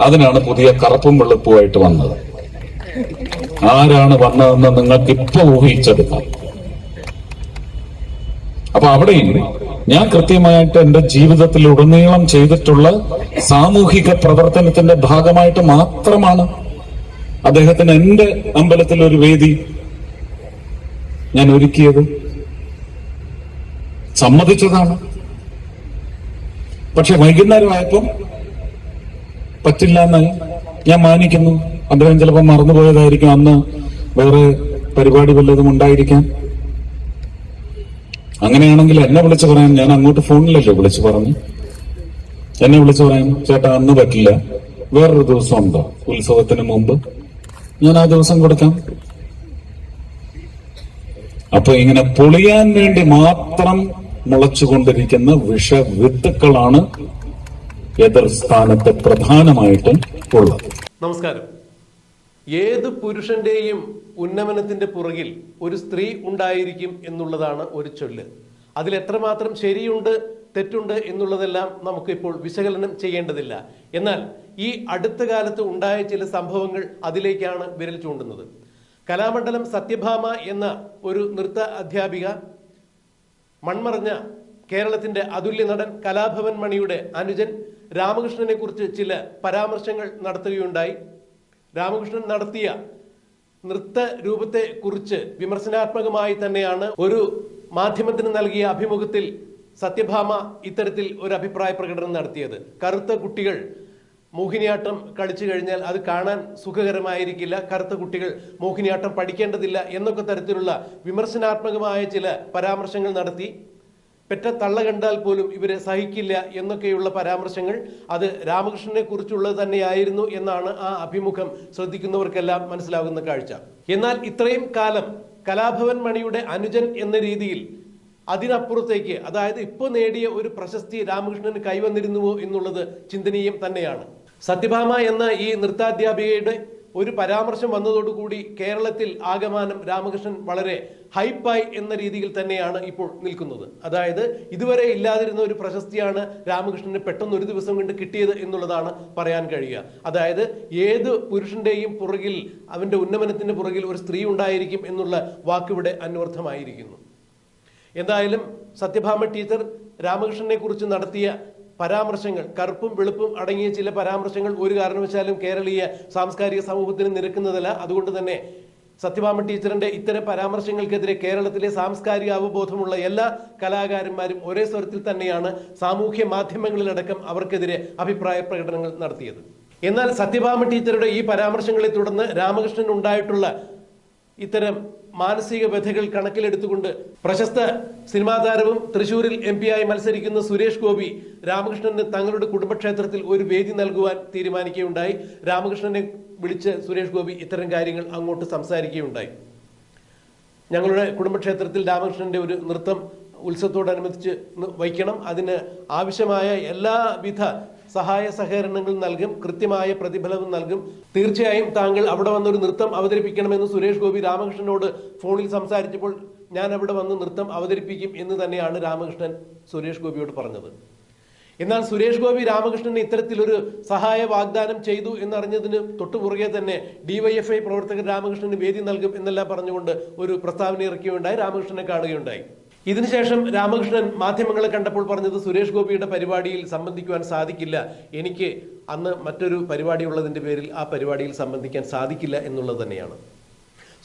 അതിനാണ് പുതിയ കറുപ്പും വെളുപ്പുമായിട്ട് വന്നത്. ആരാണ് വന്നതെന്ന് നിങ്ങൾക്ക് ഇപ്പൊ ഊഹിച്ചെടുക്കാം. അപ്പൊ അവിടെയും ഞാൻ കൃത്യമായിട്ട് എന്റെ ജീവിതത്തിൽ ഉടനീളം ചെയ്തിട്ടുള്ള സാമൂഹിക പ്രവർത്തനത്തിന്റെ ഭാഗമായിട്ട് മാത്രമാണ് അദ്ദേഹത്തിന് എന്റെ അമ്പലത്തിൽ ഒരു വേദി ഞാൻ ഒരുക്കിയത്. സമ്മതിച്ചതാണ്. പക്ഷെ വൈകുന്നേരമായപ്പം പറ്റില്ല എന്ന് ഞാൻ മാനിക്കുന്നു. അദ്ദേഹം ചിലപ്പോൾ മറന്നുപോയതായിരിക്കും. അന്ന് വേറെ പരിപാടി വല്ലതും ഉണ്ടായിരിക്കാം. അങ്ങനെയാണെങ്കിൽ എന്നെ വിളിച്ചു പറയാൻ ഞാൻ അങ്ങോട്ട് ഫോണിലല്ലോ വിളിച്ചു പറഞ്ഞു. എന്നെ വിളിച്ചു പറയാൻ ചേട്ടാ അന്ന് പറ്റില്ല. വേറൊരു ദിവസം ഉണ്ടോ? ഉത്സവത്തിന് മുമ്പ്. ഞാൻ ആ ദിവസം കൊടുക്കാം. അപ്പൊ ഇങ്ങനെ പൊളിയാൻ വേണ്ടി മാത്രം മുളച്ചുകൊണ്ടിരിക്കുന്ന വിഷവിത്തുക്കളാണ് എതിർ സ്ഥാനത്ത് പ്രധാനമായിട്ടും ഉള്ളത്. നമസ്കാരം. ഏത് പുരുഷന്റെയും ഉന്നമനത്തിന്റെ പുറകിൽ ഒരു സ്ത്രീ ഉണ്ടായിരിക്കും എന്നുള്ളതാണ് ഒരു ചൊല്ല്. അതിൽ എത്രമാത്രം ശരിയുണ്ട് തെറ്റുണ്ട് എന്നുള്ളതെല്ലാം നമുക്കിപ്പോൾ വിശകലനം ചെയ്യേണ്ടതില്ല. എന്നാൽ ഈ അടുത്ത കാലത്ത് ഉണ്ടായ ചില സംഭവങ്ങൾ അതിലേക്കാണ് വിരൽ ചൂണ്ടുന്നത്. കലാമണ്ഡലം സത്യഭാമ എന്ന ഒരു നൃത്ത അധ്യാപിക മൺമറഞ്ഞ കേരളത്തിന്റെ അതുല്യ നടൻ കലാഭവൻ മണിയുടെ അനുജൻ രാമകൃഷ്ണനെ കുറിച്ച് ചില പരാമർശങ്ങൾ നടത്തുകയുണ്ടായി. രാമകൃഷ്ണൻ നടത്തിയ നൃത്ത രൂപത്തെ കുറിച്ച് വിമർശനാത്മകമായി തന്നെയാണ് ഒരു മാധ്യമത്തിന് നൽകിയ അഭിമുഖത്തിൽ സത്യഭാമ ഇത്തരത്തിൽ ഒരു അഭിപ്രായ പ്രകടനം നടത്തിയത്. കറുത്ത കുട്ടികൾ മോഹിനിയാട്ടം കളിച്ചു കഴിഞ്ഞാൽ അത് കാണാൻ സുഖകരമായിരിക്കില്ല. കറുത്ത കുട്ടികൾ മോഹിനിയാട്ടം പഠിക്കേണ്ടതില്ല എന്നൊക്കെ തരത്തിലുള്ള വിമർശനാത്മകമായ ചില പരാമർശങ്ങൾ നടത്തി. പെറ്റ തള്ള കണ്ടാൽ പോലും ഇവരെ സഹിക്കില്ല എന്നൊക്കെയുള്ള പരാമർശങ്ങൾ അത് രാമകൃഷ്ണനെ കുറിച്ചുള്ളത് തന്നെയായിരുന്നു എന്നാണ് ആ അഭിമുഖം ശ്രദ്ധിക്കുന്നവർക്കെല്ലാം മനസ്സിലാകുന്ന കാഴ്ച. എന്നാൽ ഇത്രയും കാലം കലാഭവൻ മണിയുടെ അനുജൻ എന്ന രീതിയിൽ അതിനപ്പുറത്തേക്ക് അതായത് ഇപ്പോൾ നേടിയ ഒരു പ്രശസ്തി രാമകൃഷ്ണന് കൈവന്നിരുന്നുവോ എന്നുള്ളത് ചിന്തനീയം തന്നെയാണ്. സത്യഭാമ എന്ന ഈ നൃത്താധ്യാപികയുടെ ഒരു പരാമർശം വന്നതോടുകൂടി കേരളത്തിൽ ആഗമാനം രാമകൃഷ്ണൻ വളരെ ഹൈപ്പായി എന്ന രീതിയിൽ തന്നെയാണ് ഇപ്പോൾ നിൽക്കുന്നത്. അതായത് ഇതുവരെ ഇല്ലാതിരുന്ന ഒരു പ്രശസ്തിയാണ് രാമകൃഷ്ണന് പെട്ടെന്ന് ഒരു ദിവസം കൊണ്ട് കിട്ടിയത് എന്നുള്ളതാണ് പറയാൻ കഴിയുക. അതായത് ഏത് പുരുഷന്റെയും പുറകിൽ അവന്റെ ഉന്നമനത്തിന്റെ പുറകിൽ ഒരു സ്ത്രീ ഉണ്ടായിരിക്കും എന്നുള്ള വാക്കിവിടെ അന്വർത്ഥമായിരിക്കുന്നു. എന്തായാലും സത്യഭാമ ടീച്ചർ രാമകൃഷ്ണനെ കുറിച്ച് നടത്തിയ പരാമർശങ്ങൾ കറുപ്പും വെളുപ്പും അടങ്ങിയ ചില പരാമർശങ്ങൾ ഒരു കാരണവശാലും കേരളീയ സാംസ്കാരിക സമൂഹത്തിന് നിരക്കുന്നതല്ല. അതുകൊണ്ട് തന്നെ സത്യഭാമ ടീച്ചറിന്റെ ഇത്തരം പരാമർശങ്ങൾക്കെതിരെ കേരളത്തിലെ സാംസ്കാരിക അവബോധമുള്ള എല്ലാ കലാകാരന്മാരും ഒരേ സ്വരത്തിൽ തന്നെയാണ് സാമൂഹ്യ മാധ്യമങ്ങളിലടക്കം അവർക്കെതിരെ അഭിപ്രായ പ്രകടനങ്ങൾ നടത്തിയത്. എന്നാൽ സത്യഭാമ ടീച്ചറുടെ ഈ പരാമർശങ്ങളെ തുടർന്ന് രാമകൃഷ്ണൻ ഉണ്ടായിട്ടുള്ള ഇത്തരം മാനസിക വ്യഥകൾ കണക്കിലെടുത്തുകൊണ്ട് പ്രശസ്ത സിനിമാ താരവും തൃശൂരിൽ എം ആയി മത്സരിക്കുന്ന സുരേഷ് ഗോപി രാമകൃഷ്ണന് തങ്ങളുടെ കുടുംബക്ഷേത്രത്തിൽ ഒരു വേദി നൽകുവാൻ തീരുമാനിക്കുകയുണ്ടായി. രാമകൃഷ്ണനെ വിളിച്ച് സുരേഷ് ഗോപി ഇത്തരം കാര്യങ്ങൾ അങ്ങോട്ട് സംസാരിക്കുകയുണ്ടായി. ഞങ്ങളുടെ കുടുംബക്ഷേത്രത്തിൽ രാമകൃഷ്ണന്റെ ഒരു നൃത്തം ഉത്സവത്തോടനുബന്ധിച്ച് വയ്ക്കണം. അതിന് ആവശ്യമായ എല്ലാവിധ സഹായ സഹകരണങ്ങൾ നൽകും. കൃത്യമായ പ്രതിഫലവും നൽകും. തീർച്ചയായും താങ്കൾ അവിടെ വന്നൊരു നൃത്തം അവതരിപ്പിക്കണമെന്ന് സുരേഷ് ഗോപി രാമകൃഷ്ണനോട് ഫോണിൽ സംസാരിച്ചപ്പോൾ ഞാൻ അവിടെ വന്ന് നൃത്തം അവതരിപ്പിക്കും എന്ന് തന്നെയാണ് രാമകൃഷ്ണൻ സുരേഷ് ഗോപിയോട് പറഞ്ഞത്. എന്നാൽ സുരേഷ് ഗോപി രാമകൃഷ്ണന് ഇത്തരത്തിലൊരു സഹായ വാഗ്ദാനം ചെയ്തു എന്നറിഞ്ഞതിന് തൊട്ടുപുറകെ തന്നെ ഡിവൈഎഫ്ഐ പ്രവർത്തകർ രാമകൃഷ്ണന് വേദി നൽകും എന്നെല്ലാം പറഞ്ഞുകൊണ്ട് ഒരു പ്രസ്താവന ഇറക്കുകയുണ്ടായി രാമകൃഷ്ണനെ കാണുകയുണ്ടായി. ഇതിനുശേഷം രാമകൃഷ്ണൻ മാധ്യമങ്ങളെ കണ്ടപ്പോൾ പറഞ്ഞത് സുരേഷ് ഗോപിയുടെ പരിപാടിയിൽ സംബന്ധിക്കുവാൻ സാധിക്കില്ല. എനിക്ക് അന്ന് മറ്റൊരു പരിപാടി ഉള്ളതിന്റെ പേരിൽ ആ പരിപാടിയിൽ സംബന്ധിക്കാൻ സാധിക്കില്ല എന്നുള്ളത് തന്നെയാണ്.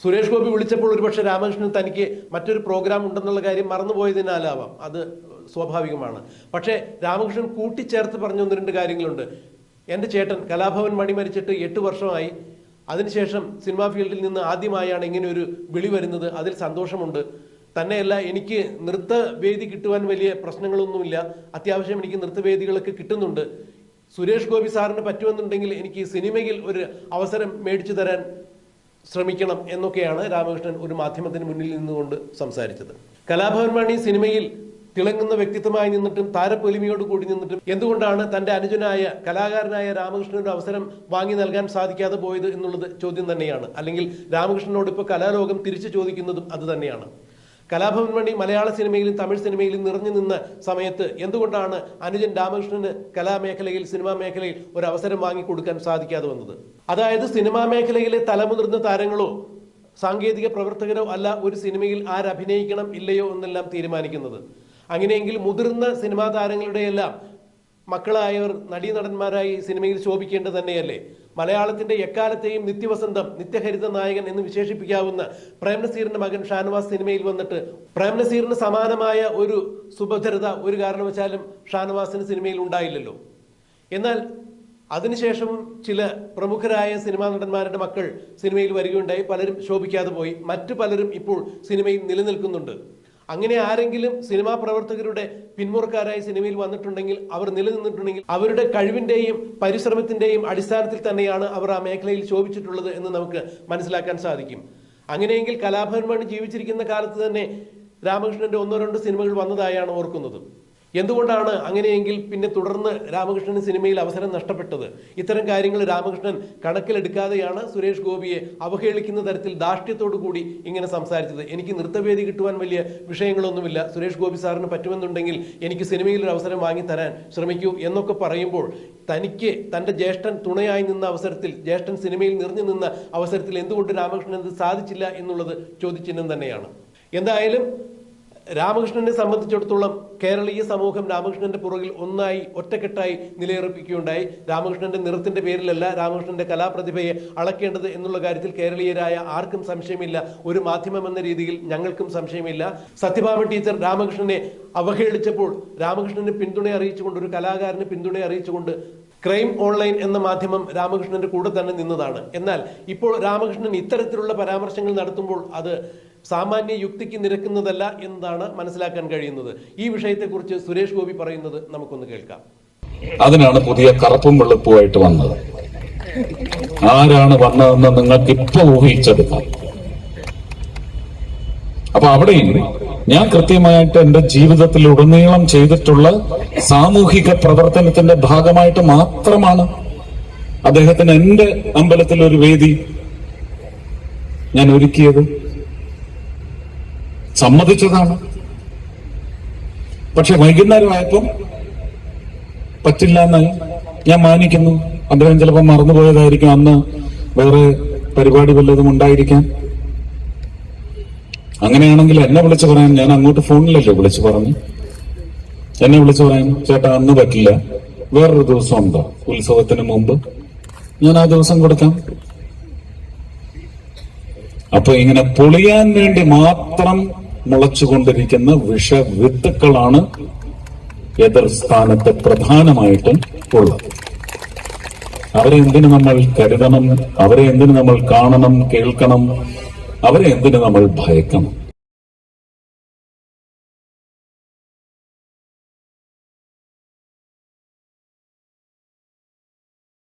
സുരേഷ് ഗോപി വിളിച്ചപ്പോൾ ഒരുപക്ഷെ രാമകൃഷ്ണൻ തനിക്ക് മറ്റൊരു പ്രോഗ്രാം ഉണ്ടെന്നുള്ള കാര്യം മറന്നുപോയതിനാലാവാം. അത് സ്വാഭാവികമാണ്. പക്ഷേ രാമകൃഷ്ണൻ കൂട്ടിച്ചേർത്ത് പറഞ്ഞ ഒന്ന് രണ്ട് കാര്യങ്ങളുണ്ട്. എന്റെ ചേട്ടൻ കലാഭവൻ മണി മരിച്ചിട്ട് എട്ട് വർഷമായി. അതിനുശേഷം സിനിമാ ഫീൽഡിൽ നിന്ന് ആദ്യമായാണ് ഇങ്ങനെ ഒരു വിളി വരുന്നത്. അതിൽ സന്തോഷമുണ്ട്. തന്നെയല്ല എനിക്ക് നൃത്തവേദി കിട്ടുവാൻ വലിയ പ്രശ്നങ്ങളൊന്നുമില്ല. അത്യാവശ്യം എനിക്ക് നൃത്തവേദികളൊക്കെ കിട്ടുന്നുണ്ട്. സുരേഷ് ഗോപി സാറിന് പറ്റുമെന്നുണ്ടെങ്കിൽ എനിക്ക് സിനിമയിൽ ഒരു അവസരം മേടിച്ചു തരാൻ ശ്രമിക്കണം എന്നൊക്കെയാണ് രാമകൃഷ്ണൻ ഒരു മാധ്യമത്തിന് മുന്നിൽ നിന്നുകൊണ്ട് സംസാരിച്ചത്. കലാഭവൻ മണി സിനിമയിൽ തിളങ്ങുന്ന വ്യക്തിത്വമായി നിന്നിട്ടും താരപ്പൊലിമയോട് കൂടി നിന്നിട്ടും എന്തുകൊണ്ടാണ് തന്റെ അനുജനായ കലാകാരനായ രാമകൃഷ്ണന് ഒരു അവസരം വാങ്ങി നൽകാൻ സാധിക്കാതെ പോയത് എന്നുള്ളത് ചോദ്യം തന്നെയാണ്. അല്ലെങ്കിൽ രാമകൃഷ്ണനോട് ഇപ്പോൾ കലാലോകം തിരിച്ചു ചോദിക്കുന്നതും അത് തന്നെയാണ്. കലാഭവൻ മണി മലയാള സിനിമയിലും തമിഴ് സിനിമയിലും നിറഞ്ഞു നിന്ന സമയത്ത് എന്തുകൊണ്ടാണ് അനുജൻ രാമകൃഷ്ണന് കലാമേഖലയിൽ സിനിമാ മേഖലയിൽ ഒരു അവസരം വാങ്ങിക്കൊടുക്കാൻ സാധിക്കാതെ വന്നത്? അതായത് സിനിമാ മേഖലയിലെ തലമുതിർന്ന താരങ്ങളോ സാങ്കേതിക പ്രവർത്തകരോ അല്ല ഒരു സിനിമയിൽ ആരഭിനയിക്കണം ഇല്ലയോ എന്നെല്ലാം തീരുമാനിക്കുന്നത്. അങ്ങനെയെങ്കിൽ മുതിർന്ന സിനിമാ താരങ്ങളുടെയെല്ലാം മക്കളായവർ നടീനടന്മാരായി സിനിമയിൽ ശോഭിക്കേണ്ടത് തന്നെയല്ലേ? മലയാളത്തിന്റെ എക്കാലത്തെയും നിത്യവസന്തം നിത്യഹരിത നായകൻ എന്ന് വിശേഷിപ്പിക്കാവുന്ന പ്രേംനസീറിന്റെ മകൻ ഷാനവാസ് സിനിമയിൽ വന്നിട്ട് പ്രേംനസീറിന് സമാനമായ ഒരു സുഭദ്രത ഒരു കാരണവശാലും ഷാനവാസിന് സിനിമയിൽ ഉണ്ടായില്ലല്ലോ. എന്നാൽ അതിനുശേഷവും ചില പ്രമുഖരായ സിനിമാ നടന്മാരുടെ മക്കൾ സിനിമയിൽ വരികയുണ്ടായി പലരും ശോഭിക്കാതെ പോയി. മറ്റു പലരും ഇപ്പോൾ സിനിമയിൽ നിലനിൽക്കുന്നുണ്ട്. അങ്ങനെ ആരെങ്കിലും സിനിമാ പ്രവർത്തകരുടെ പിന്മുറക്കാരായി സിനിമയിൽ വന്നിട്ടുണ്ടെങ്കിൽ അവർ നിലനിന്നിട്ടുണ്ടെങ്കിൽ അവരുടെ കഴിവിന്റെയും പരിശ്രമത്തിന്റെയും അടിസ്ഥാനത്തിൽ തന്നെയാണ് അവർ ആ മേഖലയിൽ ശോഭിച്ചിട്ടുള്ളത് എന്ന് നമുക്ക് മനസ്സിലാക്കാൻ സാധിക്കും. അങ്ങനെയെങ്കിൽ കലാഭവൻ മണി ജീവിച്ചിരിക്കുന്ന കാലത്ത് തന്നെ രാമകൃഷ്ണന്റെ ഒന്നോ രണ്ടോ സിനിമകൾ വന്നതായാണ് ഓർക്കുന്നത്. എന്തുകൊണ്ടാണ് അങ്ങനെയെങ്കിൽ പിന്നെ തുടർന്ന് രാമകൃഷ്ണൻ സിനിമയിൽ അവസരം നഷ്ടപ്പെട്ടത്? ഇത്തരം കാര്യങ്ങൾ രാമകൃഷ്ണൻ കണക്കിലെടുക്കാതെയാണ് സുരേഷ് ഗോപിയെ അവഹേളിക്കുന്ന തരത്തിൽ ധാർഷ്ട്യത്തോടു കൂടി ഇങ്ങനെ സംസാരിച്ചത്. എനിക്ക് നൃത്തവേദി കിട്ടുവാൻ വലിയ വിഷയങ്ങളൊന്നുമില്ല. സുരേഷ് ഗോപി സാറിന് പറ്റുമെന്നുണ്ടെങ്കിൽ എനിക്ക് സിനിമയിൽ ഒരു അവസരം വാങ്ങി തരാൻ ശ്രമിക്കൂ എന്നൊക്കെ പറയുമ്പോൾ തനിക്ക് തന്റെ ജ്യേഷ്ഠൻ തുണയായി നിന്ന അവസരത്തിൽ ജ്യേഷ്ഠൻ സിനിമയിൽ നിറഞ്ഞു നിന്ന അവസരത്തിൽ എന്തുകൊണ്ട് രാമകൃഷ്ണൻ ഇത് സാധിച്ചില്ല എന്നുള്ളത് ചോദ്യചിഹ്നം തന്നെയാണ്. എന്തായാലും രാമകൃഷ്ണനെ സംബന്ധിച്ചിടത്തോളം കേരളീയ സമൂഹം രാമകൃഷ്ണന്റെ പുറകിൽ ഒന്നായി ഒറ്റക്കെട്ടായി നിലയുറപ്പിക്കുകയുണ്ടായി. രാമകൃഷ്ണന്റെ നിറത്തിന്റെ പേരിലല്ല രാമകൃഷ്ണന്റെ കലാപ്രതിഭയെ അളക്കേണ്ടത് എന്നുള്ള കാര്യത്തിൽ കേരളീയരായ ആർക്കും സംശയമില്ല. ഒരു മാധ്യമം എന്ന രീതിയിൽ ഞങ്ങൾക്കും സംശയമില്ല. സത്യഭാമ ടീച്ചർ രാമകൃഷ്ണനെ അവഹേളിച്ചപ്പോൾ രാമകൃഷ്ണന് പിന്തുണ അറിയിച്ചുകൊണ്ട് ഒരു കലാകാരന് പിന്തുണ അറിയിച്ചുകൊണ്ട് ക്രൈം ഓൺലൈൻ എന്ന മാധ്യമം രാമകൃഷ്ണന്റെ കൂടെ തന്നെ നിന്നതാണ്. എന്നാൽ ഇപ്പോൾ രാമകൃഷ്ണൻ ഇത്തരത്തിലുള്ള പരാമർശങ്ങൾ നടത്തുമ്പോൾ അത് സാമാന്യ യുക്തിക്ക് നിരക്കുന്നതല്ല എന്നതാണ് മനസ്സിലാക്കാൻ കഴിയുന്നത്? ഈ വിഷയത്തെക്കുറിച്ച് സുരേഷ് ഗോപി പറയുന്നത് നമുക്കൊന്ന് കേൾക്കാം. അതിനാണ് പുതിയ കറുപ്പും വെളുപ്പുമായിട്ട് വന്നത്. ആരാണ് വന്നതെന്ന് നിങ്ങൾക്ക് ഇപ്പൊ ഊഹിച്ചെടുക്കാം. അപ്പൊ അവിടെയും ഞാൻ കൃത്യമായിട്ട് എന്റെ ജീവിതത്തിൽ ഉടനീളം ചെയ്തിട്ടുള്ള സാമൂഹിക പ്രവർത്തനത്തിന്റെ ഭാഗമായിട്ട് മാത്രമാണ് അദ്ദേഹത്തിന് എന്റെ അമ്പലത്തിൽ ഒരു വേദി ഞാൻ ഒരുക്കിയത്. സമ്മതിച്ചതാണ്. പക്ഷെ വൈകുന്നേരമായപ്പം പറ്റില്ല എന്ന് ഞാൻ മാനിക്കുന്നു. അദ്ദേഹം ചിലപ്പോൾ മറന്നുപോയതായിരിക്കും. അന്ന് വേറെ പരിപാടി വല്ലതും ഉണ്ടായിരിക്കാം. അങ്ങനെയാണെങ്കിൽ എന്നെ വിളിച്ചു പറയാൻ ഞാൻ അങ്ങോട്ട് ഫോണിലല്ലേ വിളിച്ചു പറഞ്ഞു. എന്നെ വിളിച്ചു പറയാൻ ചേട്ടാ അന്ന് പറ്റില്ല. വേറൊരു ദിവസം ഉണ്ടോ. ഉത്സവത്തിന് മുമ്പ് ഞാൻ ആ ദിവസം കൊടുക്കാം. അപ്പൊ ഇങ്ങനെ പൊളിയാൻ വേണ്ടി മാത്രം മുളച്ചുകൊണ്ടിരിക്കുന്ന വിഷവിത്തുക്കളാണ് എതിർ സ്ഥാനത്ത് പ്രധാനമായിട്ടും ഉള്ളത്. അവരെ എന്തിനു നമ്മൾ കരുതണം? അവരെ എന്തിനു നമ്മൾ കാണണം കേൾക്കണം? അവരെ എന്തിനു നമ്മൾ ഭയക്കണം?